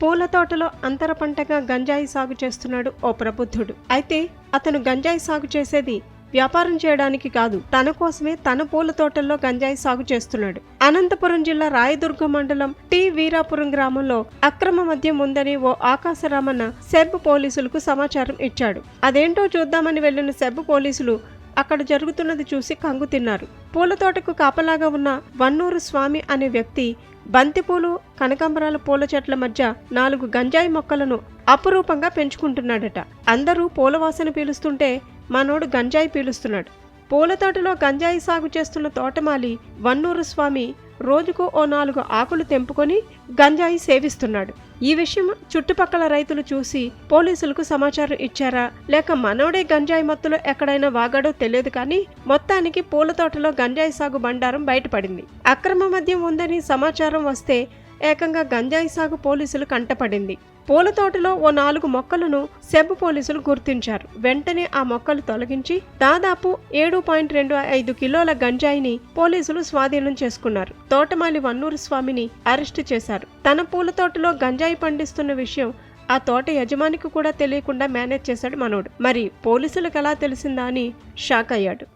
పూల తోటలో అంతర పంటగా గంజాయి సాగు చేస్తున్నాడు ఓ ప్రబుద్ధుడు. అయితే అతను గంజాయి సాగు చేసేది వ్యాపారం చేయడానికి కాదు తన కోసమే తన పూల తోటల్లో గంజాయి సాగు చేస్తున్నాడు. అనంతపురం జిల్లా రాయదుర్గ మండలం టి వీరాపురం గ్రామంలో అక్రమ మద్యం ఉందని ఓ ఆకాశరామన్న సెబ్ పోలీసులకు సమాచారం ఇచ్చాడు. అదేంటో చూద్దామని వెళ్ళిన సెబ్ పోలీసులు అక్కడ జరుగుతున్నది చూసి కంగు తిన్నారు. పూల తోటకు కాపలాగా ఉన్న వన్నూరు స్వామి అనే వ్యక్తి బంతిపూలు కనకాంబరాల పూల చెట్ల మధ్య నాలుగు గంజాయి మొక్కలను అపురూపంగా పెంచుకుంటున్నాడట. అందరూ పూల వాసన పీలుస్తుంటే మనోడు గంజాయి పీలుస్తున్నాడు. పూల తోటలో గంజాయి సాగు చేస్తున్న తోటమాలి వన్నూరు స్వామి రోజుకు ఓ నాలుగు ఆకులు తెంపుకొని గంజాయి సేవిస్తున్నాడు. ఈ విషయం చుట్టుపక్కల రైతులు చూసి పోలీసులకు సమాచారం ఇచ్చారా? లేక మనోడే గంజాయి మత్తులో ఎక్కడైనా వాగాడో తెలియదు కానీ మొత్తానికి పూల తోటలో గంజాయి సాగు బండారం బయటపడింది. అక్రమ మద్యం ఉందని సమాచారం వస్తే ఏకంగా గంజాయి సాగు పోలీసులు కంటపడింది. పూల తోటలో ఓ నాలుగు మొక్కలను సెబ్ పోలీసులు గుర్తించారు. వెంటనే ఆ మొక్కలు తొలగించి దాదాపు ఏడు పాయింట్ రెండు ఐదు కిలోల గంజాయిని పోలీసులు స్వాధీనం చేసుకున్నారు. తోటమాలి వన్నూరు స్వామిని అరెస్టు చేశారు. తన పూల తోటలో గంజాయి పండిస్తున్న విషయం ఆ తోట యజమానికి కూడా తెలియకుండా మేనేజ్ చేశాడు మనోడు. మరి పోలీసులకు ఎలా తెలిసిందా అని షాక్ అయ్యాడు.